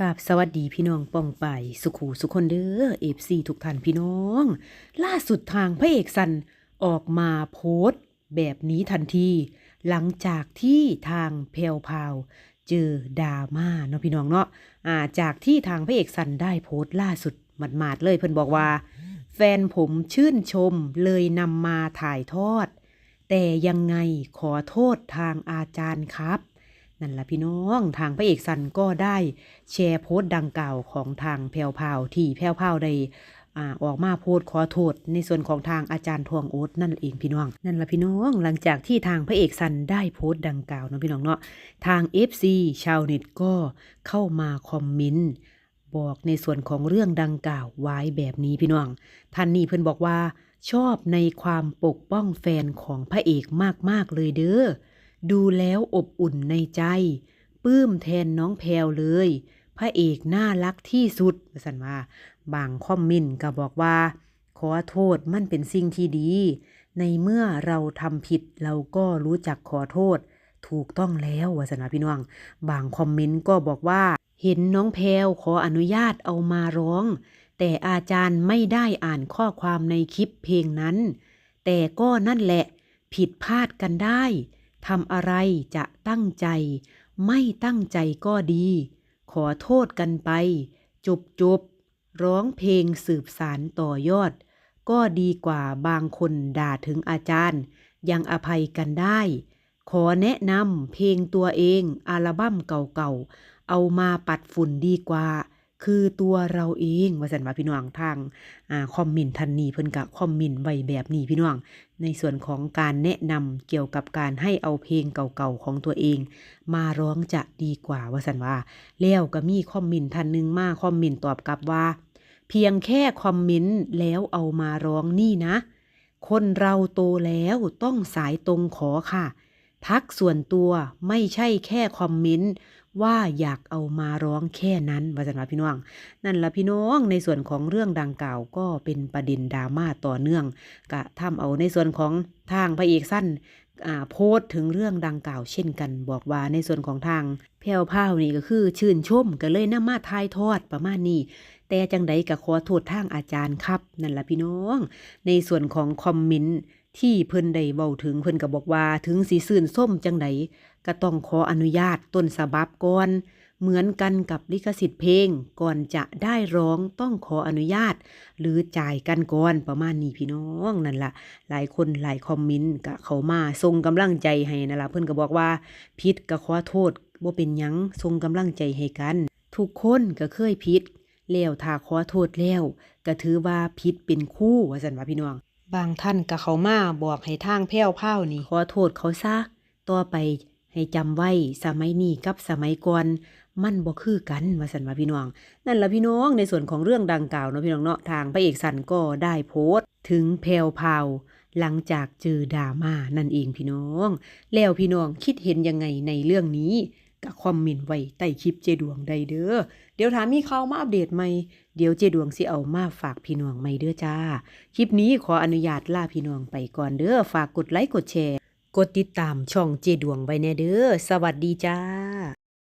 กับสวัสดีพี่น้องป้องไปสุขูสุคนเด้อเอฟซีทุกท่านพี่น้อง ล่าสุดทางพระเอกสันออกมาโพสต์แบบนี้ทันที หลังจากที่ทางเพลพาวเจอดราม่าเนาะพี่น้องเนาะอ่าจากที่ทางพระเอกสันได้โพสต์ล่าสุดหมาดๆเลยเพิ่นบอกว่า แฟนผมชื่นชมเลยนำมาถ่ายทอด แต่ยังไงขอโทษทางอาจารย์ครับ นั่นละพี่น้องทางพระเอกสันก็ได้แชร์โพสต์ดังกล่าวของทางแพวพาวที่แพวพาวได้อออกมาโพสต์ขอโทษ ในส่วนของทางอาจารย์ทวงโอ๊ตนั่นเองพี่น้อง นั่นละพี่น้องหลังจากที่ทางพระเอกสันได้โพสต์ดังกล่าวเนาะพี่น้องเนาะทาง FC ชาวเน็ตก็เข้ามาคอมเมนต์บอกในส่วนของเรื่องดังกล่าวไว้แบบนี้พี่น้อง ท่านนี้เพิ่อนบอกว่า ชอบในความปกป้องแฟนของพระเอกมากๆเลยเด้อ ดูแล้วอบอุ่นในใจปลื้มแทนน้องแพลวเลย พระเอกน่ารักที่สุดว่าสันว่า บางคอมเมนต์ก็บอกว่า ขอโทษมันเป็นสิ่งที่ดี ในเมื่อเราทำผิดเราก็รู้จักขอโทษ ถูกต้องแล้ววาสันว่าพี่น้อง บางคอมเมนต์ก็บอกว่า เห็นน้องแพลวขออนุญาตเอามาร้อง แต่อาจารย์ไม่ได้อ่านข้อความในคลิปเพลงนั้น แต่ก็นั่นแหละ ผิดพลาดกันได้ ทำอะไรจะตั้งใจ ไม่ตั้งใจก็ดี ขอโทษกันไป จบจบร้องเพลงสืบสารต่อยอด ก็ดีกว่าบางคนด่าถึงอาจารย์ ยังอภัยกันได้ ขอแนะนำเพลงตัวเองอัลบั้มเก่าๆ เอามาปัดฝุ่นดีกว่า คือตัวเราเองว่าสันว่าพี่น้องทางอ่าคอมเมนทันนีเพิ่นกะคอมเมนไว้แบบนี้พี่น้อง ในส่วนของการแนะนำเกี่ยวกับการให้เอาเพลงเก่าๆของตัวเอง มาร้องจะดีกว่าว่าสันว่า แล้วก็มีคอมเมนท่านหนึงมาคอมเมนต์ตอบกลับว่า เพียงแค่คอมเมนต์แล้วเอามาร้องนี่นะ คนเราโตแล้วต้องสายตรงขอค่ะ ทักส่วนตัวไม่ใช่แค่คอมเมนต์ ว่าอยากเอามาร้องแค่นั้นว่าสันว่าพี่น้อง นั่นละพี่น้องในส่วนของเรื่องดังกล่าวก็เป็นประเด็นดราม่าต่อเนื่อง กะทำเอาในส่วนของทางพระเอกสั้นอ่าโพสถึงเรื่องดังกล่าวเช่นกันบอกว่าในส่วนของทางแพรวพราวนี่ก็คือชื่นชมก็เลยน้ำมาทายทอดประมาณนี้ แต่จังใดก็ขอโทษทางอาจารย์ครับ นั่นละพี่น้อง ในส่วนของคอมเมนต์ที่เพิ่นได้เว้าถึงเพิ่นก็บอกว่าถึงสีซื่นส้มจังใดก็ต้องขออนุญาตต้นฉบับก่อน เหมือนกันกับลิขสิทธิ์เพลงก่อนจะได้ร้องต้องขออนุญาต หรือจ่ายกันก่อนประมาณนี้พี่น้องนั่นละหลายคนหลายคอมเมนต์ก็เขามาส่งกำลังใจให้นั่นละเพิ่อนก็บอกว่าผิดก็ขอโทษบ่าเป็นยังส่งกำลังใจให้กัน ทุกคนก็เคยผิดแล้วถ้าขอโทษแล้วก็ถือว่าผิดเป็นคู่ว่าซั่นว่าพี่น้อง บางท่านก็เขามาบอกให้ทางแพ้วพราวนี่ขอโทษเขาซะต่อไปให้จำไว้สมัยนี้กับสมัยก่อนมันบ่คือกันว่าซั่นว่าพี่น้อง นั่นละพี่น้องในส่วนของเรื่องดังกล่าวเนาะพี่น้องเนาะทางพระเอกสันก็ได้โพสต์ ถึงแพรวพราวหลังจากเจอดราม่านั่นเองพี่น้อง แล้วพี่น้องคิดเห็นยังไงในเรื่องนี้ ก็คอมเมนต์ไว้ใต้คลิปเจดวงได้เด้อ เดี๋ยวถามมีข่าวมาอัปเดตใหม่ เดี๋ยวเจดวงสิเอามาฝากพี่น้องใหม่เด้อจ้า คลิปนี้ขออนุญาตลาพี่น้องไปก่อนเด้อ ฝากกดไลค์กดแชร์ กดติดตามช่องเจดวงไว้แน่เด้อ สวัสดีจ้า